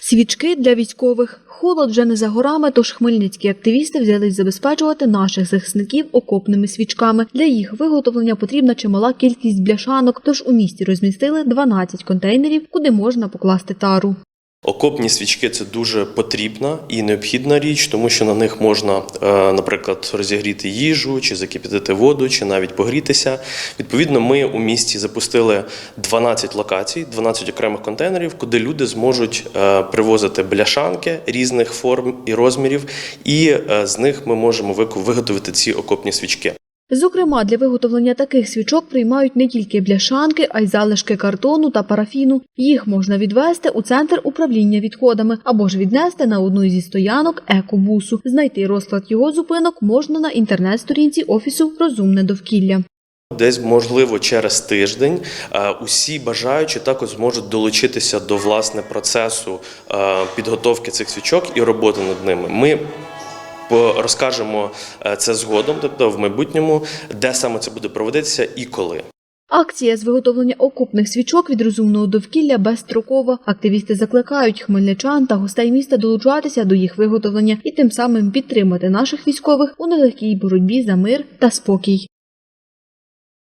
Свічки для військових. Холод вже не за горами, тож хмельницькі активісти взялись забезпечувати наших захисників окопними свічками. Для їх виготовлення потрібна чимала кількість бляшанок, тож у місті розмістили 12 контейнерів, куди можна покласти тару. Окопні свічки це дуже потрібна і необхідна річ, тому що на них можна, е, наприклад, розігріти їжу, чи закипятити воду, чи навіть погрітися. Відповідно, ми у місті запустили 12 локацій, 12 окремих контейнерів, куди люди зможуть е, привозити бляшанки різних форм і розмірів, і е, з них ми можемо виготовити ці окопні свічки. Зокрема, для виготовлення таких свічок приймають не тільки бляшанки, а й залишки картону та парафіну. Їх можна відвести у центр управління відходами або ж віднести на одну зі стоянок екобусу. Знайти розклад його зупинок можна на інтернет-сторінці офісу Розумне довкілля. Десь можливо через тиждень е, усі бажаючі також зможуть долучитися до власне процесу е, підготовки цих свічок і роботи над ними. Ми розкажемо е, це згодом, тобто в майбутньому, де саме це буде проводитися і коли. Акція з виготовлення окупних свічок від розумного довкілля безстрокова. Активісти закликають хмельничан та гостей міста долучатися до їх виготовлення і тим самим підтримати наших військових у нелегкій боротьбі за мир та спокій.